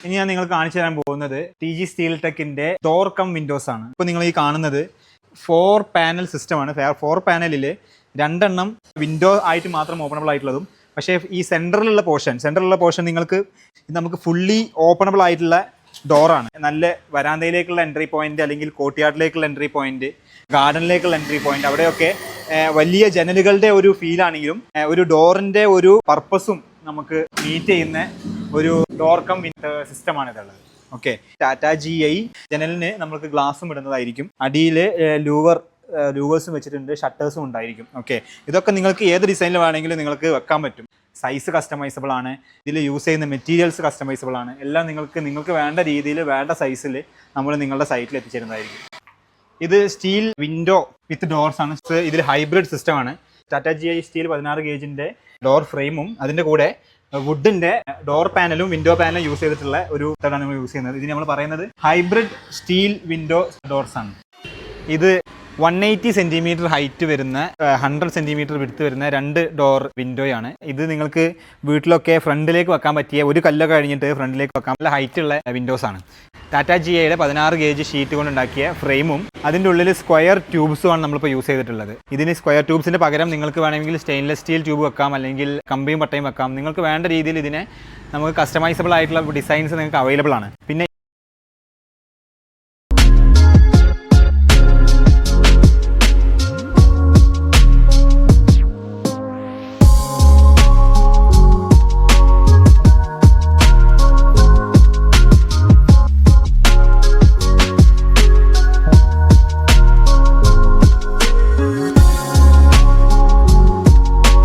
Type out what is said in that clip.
ഇനി ഞാൻ നിങ്ങൾ കാണിച്ചു തരാൻ പോകുന്നത് ടി ജി സ്റ്റീൽ ടെക്കിന്റെ ഡോർ കം വിൻഡോസ് ആണ്. ഇപ്പോൾ നിങ്ങൾ ഈ കാണുന്നത് ഫോർ പാനൽ സിസ്റ്റമാണ് ഫോർ പാനലിൽ രണ്ടെണ്ണം വിൻഡോ ആയിട്ട് മാത്രം ഓപ്പണബിൾ ആയിട്ടുള്ളതും പക്ഷേ ഈ സെന്ററിലുള്ള പോർഷൻ സെന്ററിലുള്ള പോർഷൻ നിങ്ങൾക്ക് നമുക്ക് ഫുള്ളി ഓപ്പണബിൾ ആയിട്ടുള്ള ഡോറാണ് നല്ല വരാന്തയിലേക്കുള്ള എൻട്രി പോയിന്റ് അല്ലെങ്കിൽ കോട്ടിയാട്ടിലേക്കുള്ള എൻട്രി പോയിന്റ് ഗാർഡനിലേക്കുള്ള എൻട്രി പോയിന്റ് അവിടെയൊക്കെ വലിയ ജനലുകളുടെ ഒരു ഫീലാണെങ്കിലും ഒരു ഡോറിന്റെ ഒരു പർപ്പസും നമുക്ക് മീറ്റ് ചെയ്യുന്ന ഒരു ഡോർ കം സിസ്റ്റമാണ് ഇതുള്ളത്. ഓക്കെ ടാറ്റ ജി ഐ ജനലിന് നമുക്ക് ഗ്ലാസും ഇടുന്നതായിരിക്കും. അടിയിൽ ലൂവർ ലൂവേഴ്സും വെച്ചിട്ടുണ്ട് ഷട്ടേഴ്സും ഉണ്ടായിരിക്കും. ഓക്കെ ഇതൊക്കെ നിങ്ങൾക്ക് ഏത് ഡിസൈനിൽ വേണമെങ്കിലും നിങ്ങൾക്ക് വെക്കാൻ പറ്റും. സൈസ് കസ്റ്റമൈസബിൾ ആണ്. ഇതിൽ യൂസ് ചെയ്യുന്ന മെറ്റീരിയൽസ് കസ്റ്റമൈസബിൾ ആണ്. എല്ലാം നിങ്ങൾക്ക് നിങ്ങൾക്ക് വേണ്ട രീതിയിൽ വേണ്ട സൈസിൽ നമ്മൾ നിങ്ങളുടെ സൈറ്റിൽ എത്തിച്ചേരുന്നതായിരിക്കും. ഇത് സ്റ്റീൽ വിൻഡോ വിത്ത് ഡോർസ് ആണ്. ഇതിൽ ഹൈബ്രിഡ് സിസ്റ്റമാണ് ടാറ്റ ജി ഐ സ്റ്റീൽ പതിനാറ് ഗേജിന്റെ ഡോർ ഫ്രെയിമും അതിന്റെ കൂടെ വുഡിന്റെ ഡോർ പാനലും വിൻഡോ പാനലും യൂസ് ചെയ്തിട്ടുള്ള ഒരു ഇതാണ് നമ്മൾ യൂസ് ചെയ്യുന്നത്. ഇതിന് നമ്മൾ പറയുന്നത് ഹൈബ്രിഡ് സ്റ്റീൽ വിൻഡോ ഡോർസ് ആണ്. ഇത് വൺ എയ്റ്റി സെന്റിമീറ്റർ ഹൈറ്റ് വരുന്ന ഹൺഡ്രഡ് സെന്റിമീറ്റർ വിടുത്ത് വരുന്ന രണ്ട് ഡോർ വിൻഡോയാണ് ഇത് നിങ്ങൾക്ക് വീട്ടിലൊക്കെ ഫ്രണ്ടിലേക്ക് വെക്കാൻ പറ്റിയ ഒരു കല്ലൊക്കെ കഴിഞ്ഞിട്ട് ഫ്രണ്ടിലേക്ക് വെക്കാൻ നല്ല ഹൈറ്റുള്ള വിൻഡോസാണ് ടാറ്റ ജി ഐയുടെ പതിനാറ് ഗേജ് ഷീറ്റ് കൊണ്ടുണ്ടാക്കിയ ഫ്രെയിമും അതിന്റെ ഉള്ളിൽ സ്ക്വയർ ട്യൂബ്സുമാണ് നമ്മളിപ്പോൾ യൂസ് ചെയ്തിട്ടുള്ളത്. ഇതിന് സ്ക്വയർ ട്യൂബ്സിന്റെ പകരം നിങ്ങൾക്ക് വേണമെങ്കിൽ സ്റ്റെയിൻലെസ് സ്റ്റീൽ ട്യൂബ് വെക്കാം അല്ലെങ്കിൽ കമ്പിയും പട്ടയും വെക്കാം. നിങ്ങൾക്ക് വേണ്ട രീതിയിൽ ഇതിനെ നമുക്ക് കസ്റ്റമൈസബിൾ ആയിട്ടുള്ള ഡിസൈൻസ് നിങ്ങൾക്ക് അവൈലബിൾ ആണ്. പിന്നെ